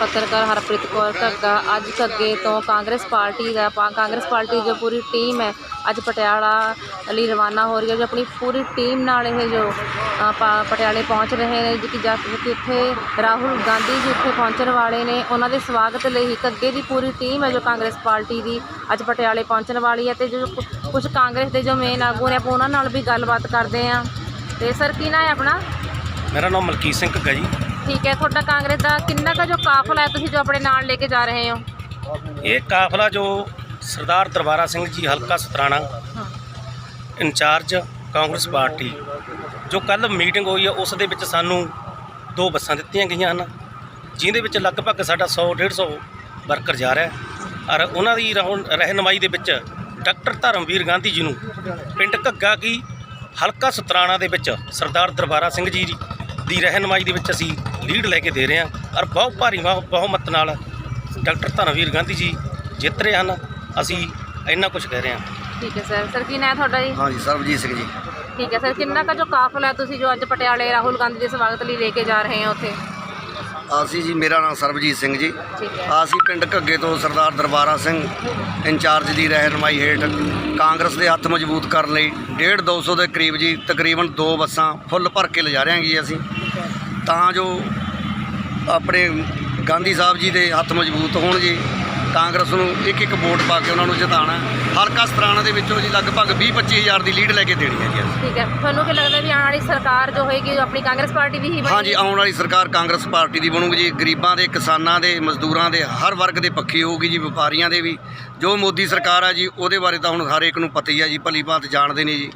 ਪੱਤਰਕਾਰ ਹਰਪ੍ਰੀਤ ਕੌਰ ਘੱਗਾ ਅੱਜ ਘੱਗੇ ਤੋਂ ਕਾਂਗਰਸ ਪਾਰਟੀ ਦਾ ਪਾ- ਕਾਂਗਰਸ ਪਾਰਟੀ ਦੀ ਜੋ ਪੂਰੀ ਟੀਮ ਹੈ, ਅੱਜ ਪਟਿਆਲਾ ਲਈ ਰਵਾਨਾ ਹੋ ਰਹੀ ਹੈ, ਜੋ ਆਪਣੀ ਪੂਰੀ ਟੀਮ ਨਾਲ ਇਹ ਜੋ ਪਟਿਆਲੇ ਪਹੁੰਚ ਰਹੇ ਨੇ ਕਿ ਜਦ ਕਿ ਇੱਥੇ ਰਾਹੁਲ ਗਾਂਧੀ ਜੀ ਇੱਥੇ ਪਹੁੰਚਣ ਵਾਲੇ ਨੇ, ਉਹਨਾਂ ਦੇ ਸਵਾਗਤ ਲਈ ਘੱਗੇ ਦੀ ਪੂਰੀ ਟੀਮ ਹੈ ਜੋ ਕਾਂਗਰਸ ਪਾਰਟੀ ਦੀ ਅੱਜ ਪਟਿਆਲੇ ਪਹੁੰਚਣ ਵਾਲੀ ਹੈ ਤੇ ਜੋ ਕੁਝ ਕਾਂਗਰਸ ਦੇ ਜੋ ਮੇਨ ਆਗੂ ਨੇ, ਆਪਾਂ ਉਹਨਾਂ ਨਾਲ ਵੀ ਗੱਲਬਾਤ ਕਰਦੇ ਹਾਂ। ਤੇ ਸਰ, ਕੀ ਨਾਂ ਹੈ ਆਪਣਾ? ਮੇਰਾ ਨਾਮ ਮਲਕੀਤ ਸਿੰਘ ਘੱਗਾ ਜੀ। ਠੀਕ ਹੈ, ਤੁਹਾਡਾ ਕਾਂਗਰਸ ਦਾ ਕਿੰਨਾ ਕੁ ਜੋ ਕਾਫਲਾ ਹੈ ਤੁਸੀਂ ਜੋ ਆਪਣੇ ਨਾਲ ਲੈ ਕੇ ਜਾ ਰਹੇ ਹੋ? ਇਹ ਕਾਫਲਾ ਜੋ ਸਰਦਾਰ ਦਰਬਾਰਾ ਸਿੰਘ ਜੀ ਹਲਕਾ ਸਤਰਾਣਾ ਇੰਚਾਰਜ ਕਾਂਗਰਸ ਪਾਰਟੀ, ਜੋ ਕੱਲ ਮੀਟਿੰਗ ਹੋਈ ਹੈ, ਉਸ ਦੇ ਵਿੱਚ ਸਾਨੂੰ ਦੋ ਬੱਸਾਂ ਦਿੱਤੀਆਂ ਗਈਆਂ ਹਨ, ਜਿਹਦੇ ਵਿੱਚ ਲਗਭਗ ਸਾਡਾ 100 150 ਵਰਕਰ ਜਾ ਰਿਹਾ ਔਰ ਉਹਨਾਂ ਦੀ ਰਹਿਨ- ਰਹਿਨਮਾਈ ਦੇ ਵਿੱਚ ਡਾਕਟਰ ਧਰਮਵੀਰ ਗਾਂਧੀ ਜੀ ਨੂੰ ਪਿੰਡ ਘੱਗਾ ਕੀ ਹਲਕਾ ਸਤਰਾਣਾ ਦੇ ਵਿੱਚ ਸਰਦਾਰ ਦਰਬਾਰਾ ਸਿੰਘ ਜੀ ਦੀ ਰਹਿਨਮਾਈ ਦੇ ਵਿੱਚ ਅਸੀਂ ਲੀਡ ਲੈ ਕੇ ਦੇ ਰਹੇ ਹਾਂ ਔਰ ਬਹੁਤ ਭਾਰੀ ਬਹੁ- ਬਹੁਮਤ ਨਾਲ ਡਾਕਟਰ ਧਰਮਵੀਰ ਗਾਂਧੀ ਜੀ ਜਿੱਤ ਰਹੇ ਹਨ। ਅਸੀਂ ਇੰਨਾ ਕੁਝ ਕਹਿ ਰਹੇ ਹਾਂ। ਠੀਕ ਹੈ ਸਰ। ਸਰ ਕੀ ਨਾਂ ਹੈ ਤੁਹਾਡਾ ਜੀ? ਹਾਂਜੀ ਸਰਬਜੀਤ ਸਿੰਘ ਜੀ। ਠੀਕ ਹੈ ਸਰ। ਕਿੰਨਾ ਕੁ ਜੋ ਕਾਫਲਾ ਹੈ ਤੁਸੀਂ ਜੋ ਅੱਜ ਪਟਿਆਲੇ ਰਾਹੁਲ ਗਾਂਧੀ ਦੇ ਸਵਾਗਤ ਲਈ ਲੈ ਕੇ ਜਾ ਰਹੇ ਹੋ ਉੱਥੇ? ਅਸੀਂ ਜੀ ਮੇਰਾ ਨਾਮ ਸਰਬਜੀਤ ਸਿੰਘ ਜੀ। ਅਸੀਂ ਪਿੰਡ ਘੱਗੇ ਤੋਂ ਸਰਦਾਰ ਦਰਬਾਰਾ ਸਿੰਘ ਇੰਚਾਰਜ ਦੀ ਰਹਿਨਮਾਈ ਹੇਠ ਕਾਂਗਰਸ ਦੇ ਹੱਥ ਮਜ਼ਬੂਤ ਕਰਨ ਲਈ 1.5 200 ਦੇ ਕਰੀਬ ਜੀ ਤਕਰੀਬਨ ਦੋ ਬੱਸਾਂ ਫੁੱਲ ਭਰ ਕੇ ਲਿਜਾ ਰਹੇ ਹਾਂ ਜੀ ਅਸੀਂ। ਤਾਂ ਜੋ ਆਪਣੇ ਗਾਂਧੀ ਸਾਹਿਬ ਜੀ ਦੇ ਹੱਥ ਮਜ਼ਬੂਤ ਹੋਣ ਜੀ। ਕਾਂਗਰਸ ਨੂੰ ਇੱਕ ਇੱਕ ਵੋਟ ਪਾ ਕੇ ਉਹਨਾਂ ਨੂੰ ਜਿਤਾਉਣਾ। ਹਲਕਾ ਸਤਰਾਣਾ ਦੇ ਵਿੱਚੋਂ ਜੀ ਲਗਭਗ 20 25 ਹਜ਼ਾਰ ਦੀ ਲੀਡ ਲੈ ਕੇ ਦੇਣੀ ਹੈ ਜੀ ਅਸੀਂ। ਠੀਕ ਹੈ। ਤੁਹਾਨੂੰ ਕੀ ਲੱਗਦਾ ਵੀ ਆਉਣ ਵਾਲੀ ਸਰਕਾਰ ਜੋ ਹੋਏਗੀ ਜੋ ਆਪਣੀ ਕਾਂਗਰਸ ਪਾਰਟੀ ਦੀ ਹੀ ਬਣੇਗੀ? ਹਾਂਜੀ ਆਉਣ ਵਾਲੀ ਸਰਕਾਰ ਕਾਂਗਰਸ ਪਾਰਟੀ ਦੀ ਬਣੂਗੀ ਜੀ। ਗਰੀਬਾਂ ਦੇ ਕਿਸਾਨਾਂ ਦੇ ਮਜ਼ਦੂਰਾਂ ਦੇ ਹਰ ਵਰਗ ਦੇ ਪੱਖੀ ਹੋਊਗੀ ਜੀ ਵਪਾਰੀਆਂ ਦੇ ਵੀ। ਜੋ ਮੋਦੀ ਸਰਕਾਰ ਆ ਜੀ ਉਹਦੇ ਬਾਰੇ ਤਾਂ ਹੁਣ ਹਰ ਇੱਕ ਨੂੰ ਪਤਾ ਹੀ ਆ ਜੀ ਭਲੀ ਭਾਂਤ ਜਾਣਦੇ ਨੇ ਜੀ।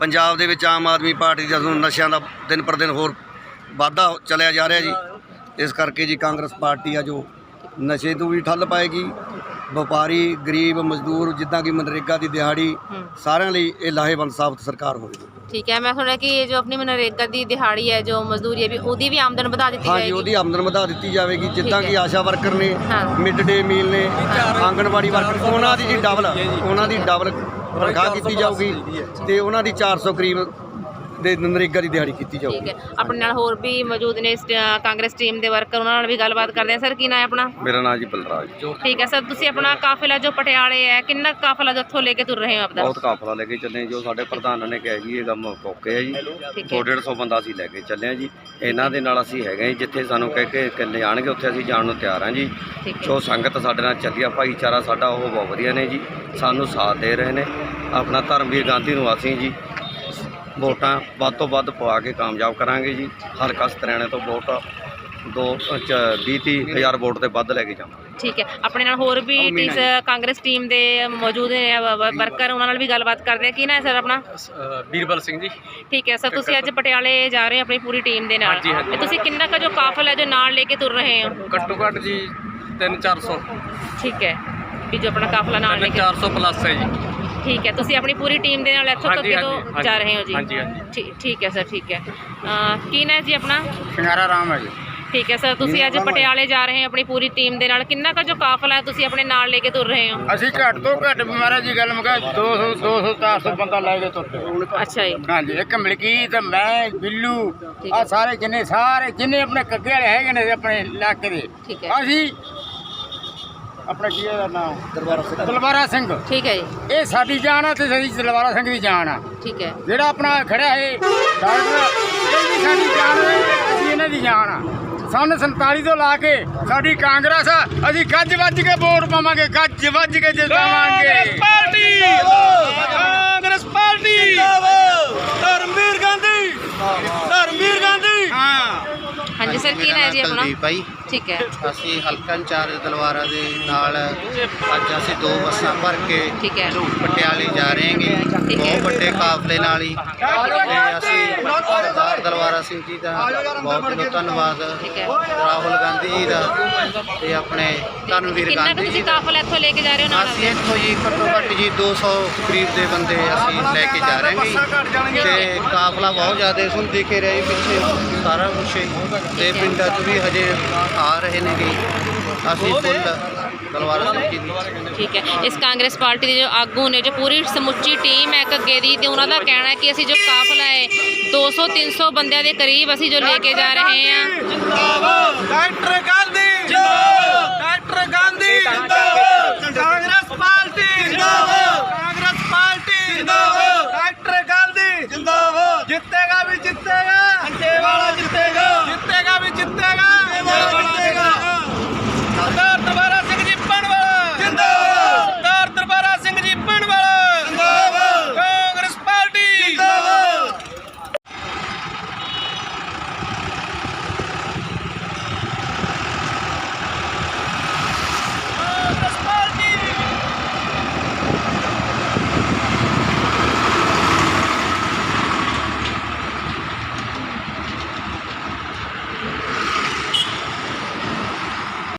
ਪੰਜਾਬ ਦੇ ਵਿੱਚ ਆਮ ਆਦਮੀ ਪਾਰਟੀ ਦਾ ਨਸ਼ਿਆਂ ਦਾ ਦਿਨ ਪਰ ਦਿਨ ਹੋਰ ਵਾਧਾ ਚੱਲਿਆ ਜਾ ਰਿਹਾ ਜੀ। ਇਸ ਕਰਕੇ ਜੀ ਕਾਂਗਰਸ ਪਾਰਟੀ ਆ ਜੋ ਨਸ਼ੇ ਤੋਂ ਵੀ ਠੱਲ ਪਾਏਗੀ ਵਪਾਰੀ ਗਰੀਬ ਮਜ਼ਦੂਰ ਜਿੱਦਾਂ ਕਿ ਮਨਰੇਗਾ ਦੀ ਦਿਹਾੜੀ। ਸਾਰਿਆਂ ਲਈ ਇਹ ਲਾਹੇਵੰਦ ਸਾਬਤ ਸਰਕਾਰ ਹੋਵੇਗੀ ਠੀਕ ਹੈ ਮੈਂ ਸੁਣਿਆ ਕਿ ਇਹ ਜੋ ਆਪਣੀ ਮਨਰੇਗਾ ਦੀ ਦਿਹਾੜੀ ਹੈ ਜੋ ਮਜ਼ਦੂਰੀ ਹੈ ਵੀ ਉਹਦੀ ਵੀ ਆਮਦਨ ਵਧਾ ਦਿੱਤੀ ਹਾਂਜੀ ਜਾਏਗੀ ਉਹਦੀ ਆਮਦਨ ਵਧਾ ਦਿੱਤੀ ਜਾਵੇਗੀ ਜਿੱਦਾਂ ਕਿ। ਆਸ਼ਾ ਵਰਕਰ ਨੇ। ਮਿਡ ਡੇ ਮੀਲ ਨੇ ਆਂਗਣਵਾੜੀ ਵਰਕਰ ਉਹਨਾਂ ਦੀ ਜੀ ਡਬਲ ਉਹਨਾਂ ਦੀ ਡਬਲ ਤਨਖਾਹ ਕੀਤੀ ਜਾਊਗੀ ਤੇ ਉਹਨਾਂ ਦੀ 400 ਕਰੀਬ ਦੇ ਨਰੇਗਾ ਦੀ ਦਿਹਾੜੀ ਕੀਤੀ ਠੀਕ ਜਾਊਗੀ ਹੈ। ਆਪਣੇ ਨਾਲ ਹੋਰ ਵੀ ਮੌਜੂਦ ਨੇ ਇਸ, ਅ, ਕਾਂਗਰਸ ਟੀਮ ਦੇ ਵਰਕਰ ਉਹਨਾਂ ਨਾਲ ਵੀ ਗੱਲਬਾਤ ਕਰਦੇ ਹਾਂ। ਸਰ ਕੀ ਨਾਂ ਹੈ ਆਪਣਾ? ਮੇਰਾ ਨਾਮ ਜੀ ਬਲਰਾਜ। ਠੀਕ ਹੈ। ਸਰ ਤੁਸੀਂ ਆਪਣਾ ਕਾਫਿਲਾ ਜੋ ਪਟਿਆਲੇ ਹੈ ਕਿੰਨਾ ਕੁ ਕਾਫਿਲਾ ਜੋ ਉੱਥੋਂ ਲੈ ਕੇ ਤੁਰ ਰਹੇ ਹੋ ਆਪਦਾ? ਬਹੁਤ ਕਾਫਲਾ ਲੈ ਕੇ ਚੱਲੇ ਜੋ। ਸਾਡੇ ਪ੍ਰਧਾਨ ਨੇ ਕਿਹਾ ਜੀ ਇਹ ਕੰਮ ਹੈ ਜੀ। ਠੀਕ ਹੈ। 250 ਬੰਦਾ ਅਸੀਂ ਲੈ ਕੇ ਚੱਲੇ ਹਾਂ ਜੀ। ਇਹਨਾਂ ਦੇ ਨਾਲ ਅਸੀਂ ਹੈਗੇ ਹਾਂ ਜੀ, ਜਿੱਥੇ ਸਾਨੂੰ ਕਹਿ ਕੇ ਕਿੰਨੇ ਜਾਣਗੇ ਉੱਥੇ ਅਸੀਂ ਜਾਣ ਨੂੰ ਤਿਆਰ ਹਾਂ ਜੀ। ਠੀਕ ਹੈ। ਜੋ ਸੰਗਤ ਸਾਡੇ ਨਾਲ ਚੱਲੀ ਆ ਭਾਈਚਾਰਾ ਸਾਡਾ ਉਹ ਬਹੁਤ ਵਧੀਆ ਨੇ ਜੀ। ਸਾਨੂੰ ਸਾਥ ਦੇ ਰਹੇ ਨੇ। ਆਪਣਾ ਧਰਮਵੀਰ ਗਾਂਧੀ ਨੂੰ ਅਸੀਂ ਜੀ। ਵੋਟਾਂ ਵੱਧ ਤੋਂ ਵੱਧ ਪਵਾ ਕੇ ਕਾਮਯਾਬ ਕਰਾਂਗੇ ਜੀ। ਹਲਕਾ ਸਤਰੈਣੇ ਤੋਂ ਵੋਟ ਦੋ 20 ਤੀਹ ਹਜ਼ਾਰ ਵੋਟ ਤੇ ਵੱਧ ਲੈ ਕੇ ਜਾਵਾਂਗੇ। ਠੀਕ ਹੈ। ਆਪਣੇ ਨਾਲ ਹੋਰ ਵੀ ਟੀਸ ਕਾਂਗਰਸ ਟੀਮ ਦੇ ਮੌਜੂਦ ਨੇ ਵਰਕਰ ਉਹਨਾਂ ਨਾਲ ਵੀ ਗੱਲਬਾਤ ਕਰਦੇ ਆ ਕੀ ਨਾ ਹੈ ਸਰ ਆਪਣਾ? ਬੀਰਬਲ ਸਿੰਘ ਜੀ। ਠੀਕ ਹੈ। ਸਰ ਤੁਸੀਂ ਅੱਜ ਪਟਿਆਲੇ ਜਾ ਰਹੇ ਹੋ ਆਪਣੀ ਪੂਰੀ ਟੀਮ ਦੇ ਨਾਲ। ਤੁਸੀਂ ਕਿੰਨਾ ਕੁ ਜੋ ਕਾਫਲਾ ਹੈ ਜੋ ਨਾਲ ਲੈ ਕੇ ਤੁਰ ਰਹੇ ਹੋ? ਘੱਟੋ ਘੱਟ ਜੀ 3-400 ਠੀਕ ਹੈ। ਵੀ ਜੋ ਆਪਣਾ ਕਾਫਲਾ ਨਾਲ ਲੈ ਕੇ 400 ਪਲੱਸ ਹੈ ਜੀ। ਠੀਕ ਹੈ ਤੁਸੀਂ ਆਪਣੀ ਪੂਰੀ ਟੀਮ ਦੇ ਨਾਲ ਇੱਥੋਂ ਹਾਂਜੀ, ਤੱਕ ਤੋਂ ਹਾਂਜੀ, ਜਾ ਰਹੇ ਹੋ ਜੀ? ਹਾਂਜੀ, ਹਾਂਜੀ। ਠੀ- ਠੀਕ ਹੈ ਸਰ ਠੀਕ ਹੈ। ਅਹ ਕੀ ਨਾ ਹੈ ਜੀ ਆਪਣਾ? ਸ਼ਿੰਗਾਰਾ ਰਾਮ ਹੈ ਜੀ। ਠੀਕ ਹੈ ਸਰ ਤੁਸੀਂ ਅੱਜ ਪਟਿਆਲੇ ਜਾ ਰਹੇ ਹੋ ਆਪਣੀ ਪੂਰੀ ਟੀਮ ਦੇ ਨਾਲ। ਕਿੰਨਾ ਕੁ ਜੋ ਕਾਫਲਾ ਹੈ ਤੁਸੀਂ ਆਪਣੇ ਨਾਲ ਲੈ ਕੇ ਤੁਰ ਰਹੇ ਹੋ? ਅਸੀਂ ਘੱਟ ਤੋਂ ਘੱਟ ਮਹਾਰਾਜ ਜੀ ਗੱਲ ਮਗਾ 200 200 400 ਬੰਦਾ ਲੈ ਕੇ ਤੁਰਦੇ ਅੱਛਾ ਜੀ। ਹਾਂਜੀ ਇੱਕ ਮਲਕੀਤ ਮੈਂ ਬਿੱਲੂ ਠੀਕ ਆ ਹੈ। ਸਾਰੇ ਜਿੰਨੇ ਸਾਰੇ ਜਿੰਨੇ ਆਪਣੇ ਕੱਗੇ ਵਾਲੇ ਹੈਗੇ ਨੇ ਆਪਣੇ ਇਲਾਕੇ ਦੇ ਠੀਕ ਹੈ। ਅਸੀਂ ਆਪਣਾ ਕੀ ਇਹਦਾ ਨਾਮ? ਦਰਬਾਰਾ ਸਿੰਘ। ਦਲਵਾਰਾ ਸਿੰਘ। ਠੀਕ ਹੈ ਜੀ। ਇਹ ਸਾਡੀ ਜਾਨ ਆ ਤੇ ਸਾਡੀ ਦਲਵਾਰਾ ਸਿੰਘ ਦੀ ਜਾਨ ਆ। ਠੀਕ ਹੈ। ਜਿਹੜਾ ਆਪਣਾ ਖੜਿਆ ਹੈ ਡਾਕਟਰ ਇਹ ਵੀ ਸਾਡੀ ਜਾਨ ਹੈ ਅਸੀਂ ਇਹਨਾਂ ਦੀ ਜਾਨ ਆ। ਸੰਨ 47 ਤੋਂ ਲਾ ਕੇ ਸਾਡੀ ਕਾਂਗਰਸ ਆ, ਅਸੀਂ ਗੱਜ ਵੱਜ ਕੇ ਵੋਟ ਪਾਵਾਂਗੇ ਗੱਜ ਵੱਜ ਕੇ ਜਿਤਾਵਾਂਗੇ ਪਾਰਟੀ ਕਾਂਗਰਸ ਪਾਰਟੀ ਧਰਮਵੀਰ ਗਾਂਧੀ ਧਰਮਵੀਰ ਗਾਂਧੀ ਹਾਂ ਹਾਂਜੀ ਸਰ ਕੀ ਨਾ ਹੈ ਜੀ ਆਪਣਾ? ਕੁਲਦੀਪ ਭਾਈ ਠੀਕ ਹੈ। ਅਸੀਂ ਹਲਕਾ ਇੰਚਾਰਜ ਦਲਵਾਰਾ ਦੇ ਨਾਲ ਅੱਜ ਅਸੀਂ ਦੋ ਬੱਸਾਂ ਭਰ ਕੇ ਠੀਕ ਹੈ। ਪਟਿਆਲੇ ਜਾ ਰਹੇ ਹਾਂਗੇ। ਠੀਕ ਹੈ। ਬਹੁਤ ਵੱਡੇ ਕਾਫਲੇ ਨਾਲ ਹੀ। ਤੇ ਅਸੀਂ ਸਰਦਾਰ ਦਲਵਾਰਾ ਸਿੰਘ ਜੀ ਦਾ ਬਹੁਤ ਬਹੁਤ ਧੰਨਵਾਦ। ਠੀਕ ਹੈ। ਰਾਹੁਲ ਗਾਂਧੀ ਜੀ ਦਾ ਤੇ ਆਪਣੇ ਕਿੰਨਾ ਕੁ ਗਾਂਧੀ ਤੁਸੀਂ ਜੀ। ਦਾ ਕਾਫਲਾ ਇੱਥੋਂ ਲੈ ਕੇ ਜਾ ਰਹੇ ਹੋ ਨਾਲ? ਅਸੀਂ ਇੱਥੋਂ ਜੀ ਘੱਟੋ ਘੱਟ ਜੀ 200 ਕਰੀਬ ਦੇ ਬੰਦੇ ਅਸੀਂ ਲੈ ਕੇ ਜਾ ਰਹੇ ਹਾਂਗੇ। ਤੇ ਕਾਫਲਾ ਬਹੁਤ ਜ਼ਿਆਦਾ ਸੁਣ ਦਿਖੇ ਰਿਹਾ ਜੀ ਪਿੱਛੇ ਸਾਰਾ ਕੁਛ। ਹੀ ਤੇ ਪਿੰਡਾਂ 'ਚ ਵੀ ਹਜੇ ਆ ਰਹੇ ਨੇ ਕਿ ਅਸੀਂ ਫੁੱਲ ਤਲਵਾਰ ਸੱਚੀ ਦੀ ਠੀਕ ਹੈ। ਇਸ ਕਾਂਗਰਸ ਪਾਰਟੀ ਦੇ ਜੋ ਆਗੂ ਨੇ ਜੋ ਪੂਰੀ ਸਮੁੱਚੀ ਟੀਮ ਹੈ ਕੱਗੇ ਦੀ ਤੇ ਉਹਨਾਂ ਦਾ ਕਹਿਣਾ ਹੈ ਕਿ ਅਸੀਂ ਜੋ ਕਾਫਲਾ ਹੈ 200 300 ਬੰਦਿਆਂ ਦੇ ਕਰੀਬ ਅਸੀਂ ਜੋ ਲੈ ਕੇ ਜਾ ਰਹੇ ਹਾਂ। ਜਿੰਦਾਬਾਦ। ਡਾਕਟਰ ਗਾਂਧੀ। ਜਿੰਦਾਬਾਦ। ਡਾਕਟਰ ਗਾਂਧੀ। ਜਿੰਦਾਬਾਦ